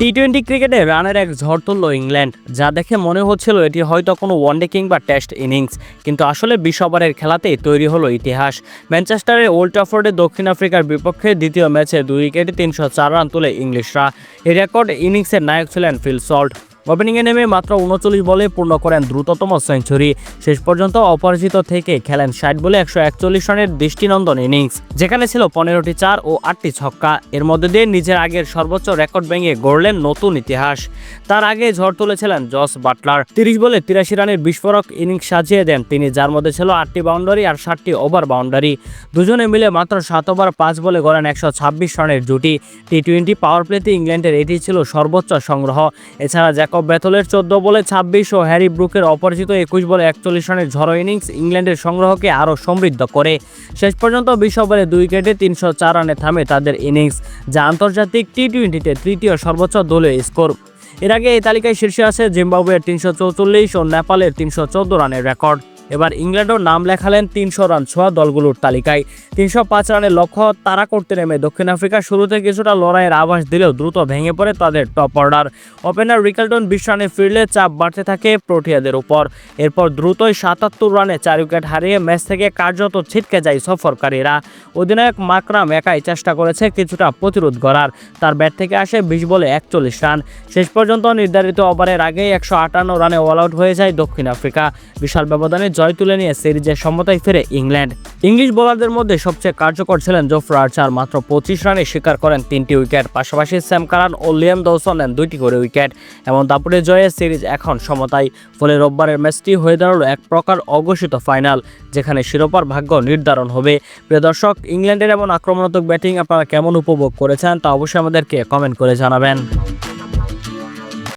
T twenty ক্রিকেটে রানের এক ঝড় তুললো ইংল্যান্ড, যা দেখে মনে হচ্ছিল এটি হয়তো কোনো ওয়ানডে কিংবা টেস্ট ইনিংস কিন্তু আসলে বিশ ওভারের খেলাতেই তৈরি হলো ইতিহাস। ম্যানচেস্টারের ওল্ড ট্রাফোর্ডে দক্ষিণ আফ্রিকার বিপক্ষে দ্বিতীয় ম্যাচে দুই উইকেটে তিনশো চার রান তুলে ইংলিশরা। এই রেকর্ড ইনিংসের নায়ক ছিলেন ফিল সল্ট। ওপেনিংয়ে নেমে মাত্র উনচল্লিশ বলে পূর্ণ করেন দ্রুততম সেঞ্চুরি। শেষ পর্যন্ত অপরাজিত থেকে খেলেন ষাট বলে একশো একচল্লিশ রানের দৃষ্টিনন্দন ইনিংস, যেখানে ছিল পনেরোটি চার ও আটটি ছক্কা। এর মধ্যে দিয়ে নিজের আগের সর্বোচ্চ রেকর্ড ভেঙে গড়লেন নতুন ইতিহাস। তার আগে ঝড় তুলেছিলেন জস বাটলার। তিরিশ বলে তিরাশি রানের বিস্ফোরক ইনিংস সাজিয়ে দেন তিনি, যার মধ্যে ছিল আটটি বাউন্ডারি আর ষাটটি ওভার বাউন্ডারি। দুজনে মিলে মাত্র সাত ওভার পাঁচ বলে গড়েন একশো ছাব্বিশ রানের জুটি। টি টোয়েন্টি পাওয়ার প্লেতে ইংল্যান্ডের এটি ছিল সর্বোচ্চ সংগ্রহ। এছাড়া জ্যাকব ব্যাথলের চোদ্দ বলে ছাব্বিশ ও হ্যারি ব্রুকের অপরিচিত একুশ বলে একচল্লিশ রানের ঝড়ো ইনিংস ইংল্যান্ডের সংগ্রহকে আরও সমৃদ্ধ করে। শেষ পর্যন্ত বিশ্ব বলে দুই উইকেটে তিনশো চার রানে থামে তাদের ইনিংস, যা আন্তর্জাতিক টি টোয়েন্টিতে তৃতীয় সর্বোচ্চ দলীয় স্কোর। এর আগে এই তালিকায় শীর্ষে আছে জিম্বাবুয়ের তিনশো চৌচল্লিশ ও নেপালের তিনশো চোদ্দ রানের রেকর্ড। এবার ইংল্যান্ডও নাম লেখালেন তিনশো রান ছোঁয়া দলগুলোর তালিকায়। তিনশো পাঁচ রানের লক্ষ্য তারা করতে নেমে দক্ষিণ আফ্রিকা শুরুতে কিছুটা লড়াইয়ের আভাস দিলেও দ্রুত ভেঙে পড়ে তাদের টপ অর্ডার। ওপেনার রিকাল্টন বিশ রানে ফিরলে চাপ বাড়তে থাকে প্রোটিয়াদের উপর। এরপর দ্রুতই সাতাত্তর রানে চার উইকেট হারিয়ে ম্যাচ থেকে কার্যত ছিটকে যায় সফরকারীরা। অধিনায়ক মাকরাম একাই চেষ্টা করেছে কিছুটা প্রতিরোধ করার তার ব্যাট থেকে আসে বিশ বলে একচল্লিশ রান। শেষ পর্যন্ত নির্ধারিত ওভারের আগেই একশো আটান্ন রানে অল আউট হয়ে যায় দক্ষিণ আফ্রিকা। বিশাল ব্যবধানে জয় তুলে নিয়ে সিরিজের সমতায় ফিরে ইংল্যান্ড। ইংলিশ বোলারদের মধ্যে সবচেয়ে কার্যকর ছিলেন জোফরা আর্চার মাত্র পঁচিশ রানে শিকার করেন তিনটি উইকেট। পাশাপাশি স্যাম কারান ও লিয়াম দৌসন নেন দুইটি করে উইকেট। এবং দাপুরে জয়ে সিরিজ এখন সমতায়, ফলে রোববারের ম্যাচটি হয়ে দাঁড়াল এক প্রকার অঘোষিত ফাইনাল, যেখানে শিরোপার ভাগ্য নির্ধারণ হবে। প্রিয় দর্শক, ইংল্যান্ডের এমন আক্রমণাত্মক ব্যাটিং আপনারা কেমন উপভোগ করেছেন তা অবশ্যই আমাদেরকে কমেন্ট করে জানাবেন।